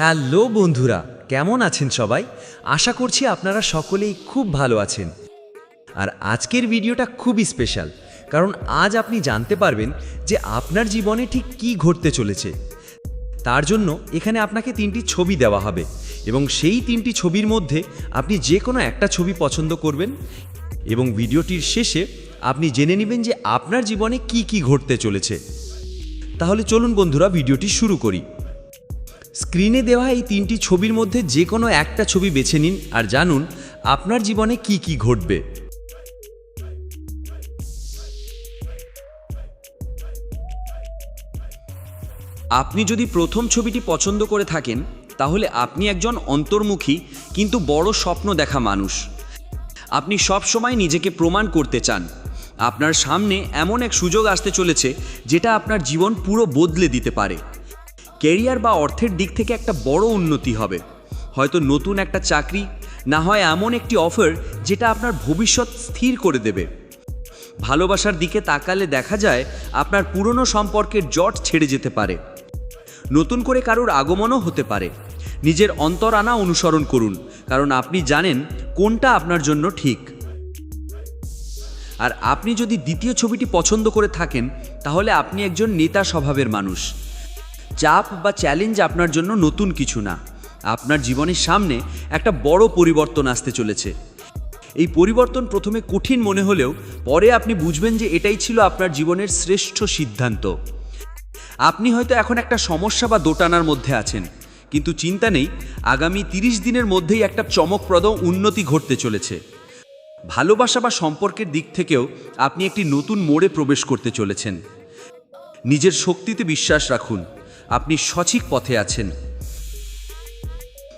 Hello বন্ধুরা, কেমন আছেন সবাই? আশা করছি আপনারা সকলেই খুব ভালো আছেন। আর আজকের ভিডিওটা খুবই স্পেশাল, কারণ আজ আপনি জানতে পারবেন যে আপনার জীবনে ঠিক কী ঘটতে চলেছে। তার জন্য এখানে আপনাকে তিনটি ছবি দেওয়া হবে এবং সেই তিনটি ছবির মধ্যে আপনি যে কোনো একটা ছবি পছন্দ করবেন এবং ভিডিওটির শেষে আপনি জেনে নেবেন যে আপনার জীবনে কি কি ঘটতে চলেছে। তাহলে চলুন বন্ধুরা, ভিডিওটি শুরু করি। স্ক্রিনে দেওয়া এই তিনটি ছবির মধ্যে যে কোনো একটা ছবি বেছে নিন আর জানুন আপনার জীবনে কি কি ঘটবে। আপনি যদি প্রথম ছবিটি পছন্দ করে থাকেন, তাহলে আপনি একজন অন্তর্মুখী কিন্তু বড় স্বপ্ন দেখা মানুষ। আপনি সব সময় নিজেকে প্রমাণ করতে চান। আপনার সামনে এমন এক সুযোগ আসতে চলেছে, যেটা আপনার জীবন পুরো বদলে দিতে পারে। কেরিয়ার বা অর্থের দিক থেকে একটা বড় উন্নতি হবে। হয়তো নতুন একটা চাকরি, না হয় এমন একটি অফার যেটা আপনার ভবিষ্যৎ স্থির করে দেবে। ভালোবাসার দিকে তাকালে দেখা যায় আপনার পুরনো সম্পর্কের জট ছেড়ে যেতে পারে। নতুন করে কারোর আগমনও হতে পারে। নিজের অন্তরানা অনুসরণ করুন, কারণ আপনি জানেন কোনটা আপনার জন্য ঠিক। আর আপনি যদি দ্বিতীয় ছবিটি পছন্দ করে থাকেন, তাহলে আপনি একজন নেতা স্বভাবের মানুষ। চাপ বা চ্যালেঞ্জ আপনার জন্য নতুন কিছু না। আপনার জীবনের সামনে একটা বড় পরিবর্তন আসতে চলেছে। এই পরিবর্তন প্রথমে কঠিন মনে হলেও পরে আপনি বুঝবেন যে এটাই ছিল আপনার জীবনের শ্রেষ্ঠ সিদ্ধান্ত। আপনি হয়তো এখন একটা সমস্যা বা দোটানার মধ্যে আছেন, কিন্তু চিন্তা নেই, আগামী তিরিশ দিনের মধ্যেই একটা চমকপ্রদ উন্নতি ঘটতে চলেছে। ভালোবাসা বা সম্পর্কের দিক থেকেও আপনি একটি নতুন মোড়ে প্রবেশ করতে চলেছেন। নিজের শক্তিতে বিশ্বাস রাখুন। আপনি সঠিক পথে আছেন।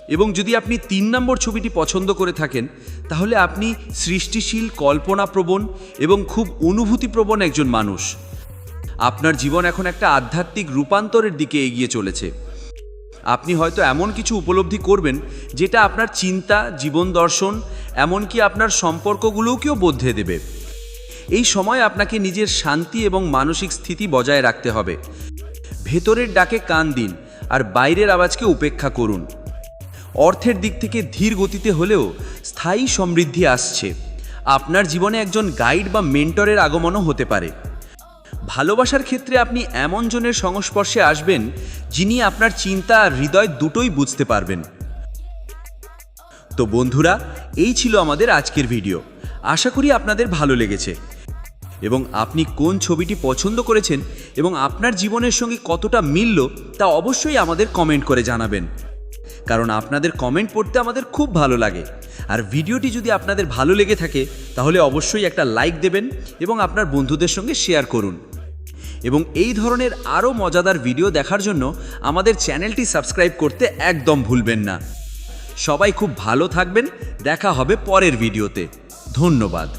এবং যদি আপনি তিন নম্বর ছবিটি পছন্দ করে থাকেন, তাহলে আপনি সৃষ্টিশীল, কল্পনাপ্রবণ এবং খুব অনুভূতিপ্রবণ একজন মানুষ। আপনার জীবন এখন একটা আধ্যাত্মিক রূপান্তরের দিকে এগিয়ে চলেছে। আপনি হয়তো এমন কিছু উপলব্ধি করবেন, যেটা আপনার চিন্তা, জীবন দর্শন, এমনকি আপনার সম্পর্কগুলোকেও বদলে দেবে। এই সময় আপনাকে নিজের শান্তি এবং মানসিক স্থিতি বজায় রাখতে হবে। ভেতরের ডাকে কান দিন আর বাইরের আওয়াজকে উপেক্ষা করুন। অর্থের দিক থেকে ধীর গতিতে হলেও স্থায়ী সমৃদ্ধি আসছে। আপনার জীবনে একজন গাইড বা মেন্টরের আগমনও হতে পারে। ভালোবাসার ক্ষেত্রে আপনি এমন জনের সংস্পর্শে আসবেন, যিনি আপনার চিন্তা আর হৃদয় দুটোই বুঝতে পারবেন। তো বন্ধুরা, এই ছিল আমাদের আজকের ভিডিও। আশা করি আপনাদের ভালো লেগেছে। এবং আপনি কোন ছবিটি পছন্দ করেছেন এবং আপনার জীবনের সঙ্গে কতটা মিলল তা অবশ্যই আমাদের কমেন্ট করে জানাবেন। কারণ আপনাদের কমেন্ট পড়তে আমাদের খুব ভালো লাগে। আর ভিডিওটি যদি আপনাদের ভালো লেগে থাকে, তাহলে অবশ্যই একটা লাইক দেবেন এবং আপনার বন্ধুদের সঙ্গে শেয়ার করুন। এবং এই ধরনের আরও মজাদার ভিডিও দেখার জন্য আমাদের চ্যানেলটি সাবস্ক্রাইব করতে একদম ভুলবেন না। সবাই খুব ভালো থাকবেন, দেখা হবে পরের ভিডিওতে ধন্যবাদ।